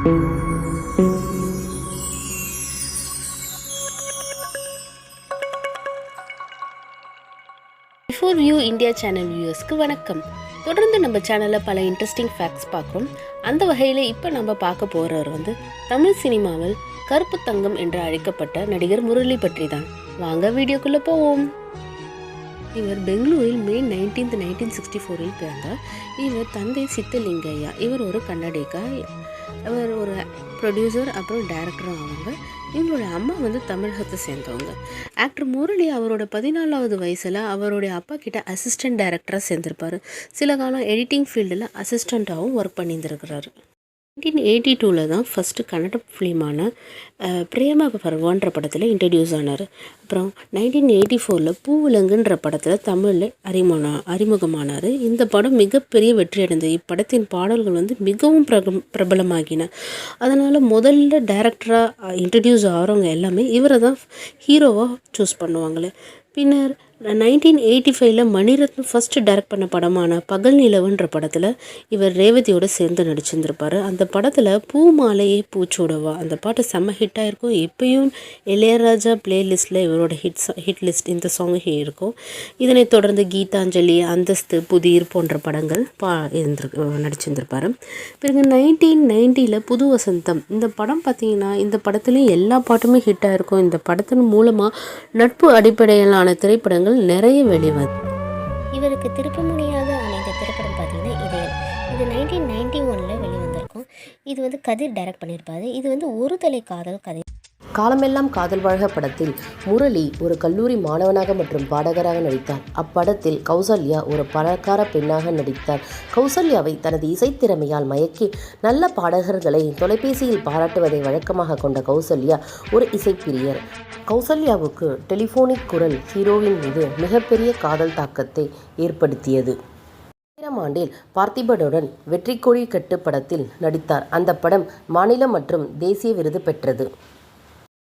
Before view India channel வியூவர்ஸ்க்கு வணக்கம். தொடர்ந்து நம்ம சேனலில் பல இன்ட்ரெஸ்டிங் ஃபேக்ட்ஸ் பார்க்குறோம். அந்த வகையில் இப்போ நம்ம பார்க்க போகிறவர் வந்து தமிழ் சினிமாவில் கருப்பு தங்கம் என்று அழைக்கப்பட்ட நடிகர் முரளி பற்றி தான் வாங்க வீடியோக்குள்ளே போவோம். இவர் பெங்களூரில் மே நைன்டீன்த் நைன்டீன் சிக்ஸ்டி ஃபோரில் பிறந்தார் இவர் தந்தை சித்தலிங்கையா இவர் ஒரு கன்னடிகா இவர் ஒரு ப்ரொடியூசர் அப்புறம் டைரக்டரும் ஆவாங்க இவங்களோட அம்மா வந்து தமிழகத்தை சேர்ந்தவங்க. ஆக்டர் முரளி அவரோட பதினாலாவது வயசில் அவருடைய அப்பா கிட்ட அசிஸ்டன்ட் டைரக்டராக சேர்ந்திருப்பாரு. சில காலம் எடிட்டிங் ஃபீல்டில் அசிஸ்டண்ட்டாகவும் ஒர்க் பண்ணியிருந்திருக்கிறாரு. நைன்டீன் எயிட்டி டூவில் தான் ஃபஸ்ட்டு கன்னட ஃபிலிமான பிரேம பர்வான்ற படத்தில் இன்ட்ரடியூஸ் ஆனார். அப்புறம் நைன்டீன் எயிட்டி ஃபோரில் பூவிலங்குன்ற படத்தில் தமிழில் அறிமுகம் அறிமுகமானார். இந்த படம் மிகப்பெரிய வெற்றி அடைந்தது. இப்படத்தின் பாடல்கள் வந்து மிகவும் பிரகம் பிரபலமாகின. அதனால் முதல்ல டைரக்டராக இன்ட்ரடியூஸ் ஆகிறவங்க எல்லாமே இவரை தான் ஹீரோவாக சூஸ் பண்ணுவாங்களே. பின்னர் நைன்டீன் எயிட்டி ஃபைவ்ல மணிரத்னம் ஃபஸ்ட்டு டைரக்ட் பண்ண படமான பகல் நிலவுன்ற படத்தில் இவர் ரேவதியோட சேர்ந்து நடிச்சிருந்திருப்பார். அந்த படத்தில் பூ மாலையே பூச்சோடவா அந்த பாட்டு செம்ம ஹிட்டாக இருக்கும் எப்பயும் இளையராஜா பிளேலிஸ்ட்டில் இவரோட ஹிட் ஹிட் லிஸ்ட் இந்த சாங் இருக்கும். இதனைத் தொடர்ந்து கீதாஞ்சலி அந்தஸ்து புதிர் போன்ற படங்கள் பா இருந்திருக்கு நடிச்சிருந்திருப்பார். பிறகு நைன்டீன் நைன்ட்டியில் புது வசந்தம். இந்த படம் பார்த்தீங்கன்னா இந்த படத்துலேயும் எல்லா பாட்டுமே ஹிட்டாக இருக்கும் இந்த படத்தின் மூலமாக நட்பு அடிப்படையிலான திரைப்படங்கள் நிறைய வெளிவந்து இவருக்கு திருப்ப முடியாத அமைந்த திரைப்படம் பார்த்தீங்கன்னா இதயம் இது நைன்டீன் நைன்டி ஒனில் வெளிவந்திருக்கும். இது வந்து கதிர் டைரக்ட் பண்ணியிருப்பாரு. இது வந்து ஒரு தலை காதல் கதை. காலமெல்லாம் காதல் வாழ்க படத்தில் முரளி ஒரு கல்லூரி மாணவனாக மற்றும் பாடகராக நடித்தார். அப்படத்தில் கௌசல்யா ஒரு பணக்கார பெண்ணாக நடித்தார். கௌசல்யாவை தனது இசைத்திறமையால் மயக்கி நல்ல பாடகர்களை தொலைபேசியில் பாராட்டுவதை வழக்கமாக கொண்ட கௌசல்யா ஒரு இசைப்பிரியர். கௌசல்யாவுக்கு டெலிஃபோனிக் குரல் ஹீரோவின் மீது மிகப்பெரிய காதல் தாக்கத்தை ஏற்படுத்தியது. ஆயிரம் ஆண்டில் பார்த்திபனுடன் வெற்றிக்கொடி கட்டு படத்தில் நடித்தார். அந்த படம் மாநில மற்றும் தேசிய விருது பெற்றது.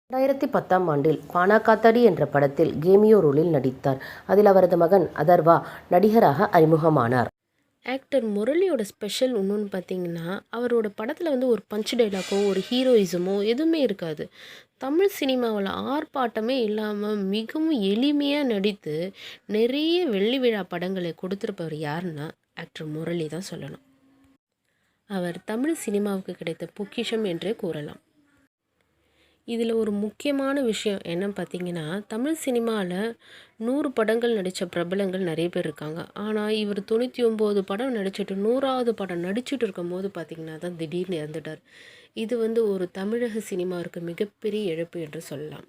ரெண்டாயிரத்தி பத்தாம் ஆண்டில் பானாகாத்தாடி என்ற படத்தில் கேமியோ ரோலில் நடித்தார். அதில் அவரது மகன் அதர்வா நடிகராக அறிமுகமானார். ஆக்டர் முரளியோட ஸ்பெஷல் இன்னொன்று பார்த்தீங்கன்னா அவரோட படத்தில் வந்து ஒரு பஞ்ச் டைலாக்கோ ஒரு ஹீரோயிசமோ எதுவுமே இருக்காது. தமிழ் சினிமாவில் ஆர்ப்பாட்டமே இல்லாமல் மிகவும் எளிமையாக நடித்து நிறைய வெள்ளி விழா படங்களை கொடுத்துருப்பவர் யாருன்னா ஆக்டர் முரளி தான் சொல்லணும். அவர் தமிழ் சினிமாவுக்கு கிடைத்த பொக்கிஷம் என்றே கூறலாம். இதில் ஒரு முக்கியமான விஷயம் என்னன்னு பார்த்தீங்கன்னா தமிழ் சினிமாவில் நூறு படங்கள் நடித்த பிரபலங்கள் நிறைய பேர் இருக்காங்க. ஆனால் இவர் தொண்ணூற்றி ஒம்பது படம் நடிச்சிட்டு நூறாவது படம் நடிச்சிட்டு இருக்கும்போது பார்த்தீங்கன்னா தான் திடீர்னு இறந்துட்டார். இது வந்து ஒரு தமிழக சினிமாவிற்கு மிகப்பெரிய இழப்பு என்று சொல்லலாம்.